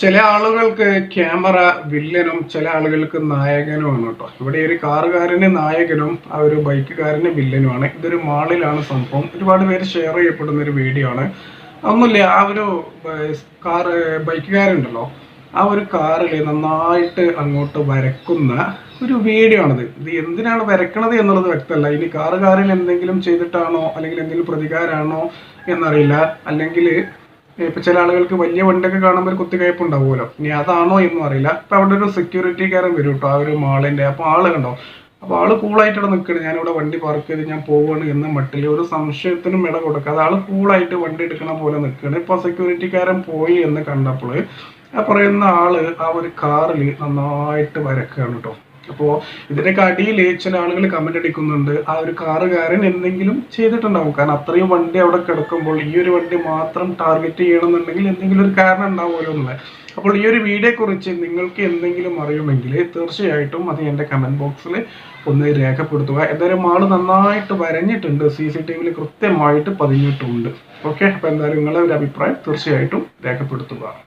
ചില ആളുകൾക്ക് ക്യാമറ വില്ലനും ചില ആളുകൾക്ക് നായകനുമാണ് കേട്ടോ. ഇവിടെ ഒരു കാറുകാരന് നായകനും ആ ഒരു ബൈക്കുകാരന് വില്ലനുമാണ്. ഇതൊരു മാളിലാണ് സംഭവം. ഒരുപാട് പേര് ഷെയർ ചെയ്യപ്പെടുന്ന ഒരു വീഡിയോ ആണ്. ഒന്നുമില്ല ആ ഒരു കാറ് ബൈക്കുകാരുണ്ടല്ലോ ആ ഒരു കാറിൽ നന്നായിട്ട് അങ്ങോട്ട് വരക്കുന്ന ഒരു വീഡിയോ ആണിത്. ഇത് എന്തിനാണ് വരക്കണത് എന്നുള്ളത് വ്യക്തമല്ല. ഇനി കാറുകാരിൽ എന്തെങ്കിലും ചെയ്തിട്ടാണോ അല്ലെങ്കിൽ എന്തെങ്കിലും പ്രതികാരമാണോ എന്നറിയില്ല. അല്ലെങ്കിൽ ഇപ്പൊ ചില ആളുകൾക്ക് വലിയ വണ്ടിയൊക്കെ കാണുമ്പോൾ ഒരു കുത്തിക്കയപ്പ് ഉണ്ടാവുമല്ലോ. ഇനി അതാണോ എന്നും അറിയില്ല. അപ്പൊ അവിടെ ഒരു സെക്യൂരിറ്റിക്കാരൻ വരും കേട്ടോ ആ ഒരു മാളിന്റെ അപ്പൊ ആൾ കണ്ടോ? അപ്പൊ ആൾ കൂളായിട്ട് നിൽക്കുന്നത് ഞാനിവിടെ വണ്ടി പാർക്ക് ചെയ്ത് ഞാൻ പോവാണ് എന്ന മട്ടിൽ ഒരു സംശയത്തിനും ഇട കൊടുക്കാതെ ആൾ കൂളായിട്ട് വണ്ടി എടുക്കണ പോലെ നിൽക്കണ് ഇപ്പൊ സെക്യൂരിറ്റിക്കാരൻ പോയി എന്ന് കണ്ടപ്പോൾ ആ പറയുന്ന ആൾ ആ ഒരു കാറിൽ നന്നായിട്ട് വരക്കുകയാണ് കേട്ടോ. അപ്പോൾ ഇതിനൊക്കെ അടിയിൽ ചില ആളുകൾ കമന്റ് അടിക്കുന്നുണ്ട്. ആ ഒരു കാറുകാരൻ എന്തെങ്കിലും ചെയ്തിട്ടുണ്ടാവും. കാരണം അത്രയും വണ്ടി അവിടെ കിടക്കുമ്പോൾ ഈ ഒരു വണ്ടി മാത്രം ടാർഗറ്റ് ചെയ്യണമെന്നുണ്ടെങ്കിൽ എന്തെങ്കിലും ഒരു കാരണം ഉണ്ടാവുമല്ലോ എന്നുള്ളത്. അപ്പോൾ ഈ ഒരു വീഡിയോ കുറിച്ച് നിങ്ങൾക്ക് എന്തെങ്കിലും അറിയുമെങ്കിൽ തീർച്ചയായിട്ടും അത് എന്റെ കമന്റ് ബോക്സിൽ ഒന്ന് രേഖപ്പെടുത്തുക. എന്തായാലും ആൾ നന്നായിട്ട് വരഞ്ഞിട്ടുണ്ട്. സി സി ടി വിയിൽ കൃത്യമായിട്ട് പതിഞ്ഞിട്ടുണ്ട്. ഓക്കെ അപ്പോൾ എന്തായാലും നിങ്ങളുടെ ഒരു അഭിപ്രായം തീർച്ചയായിട്ടും രേഖപ്പെടുത്തുക.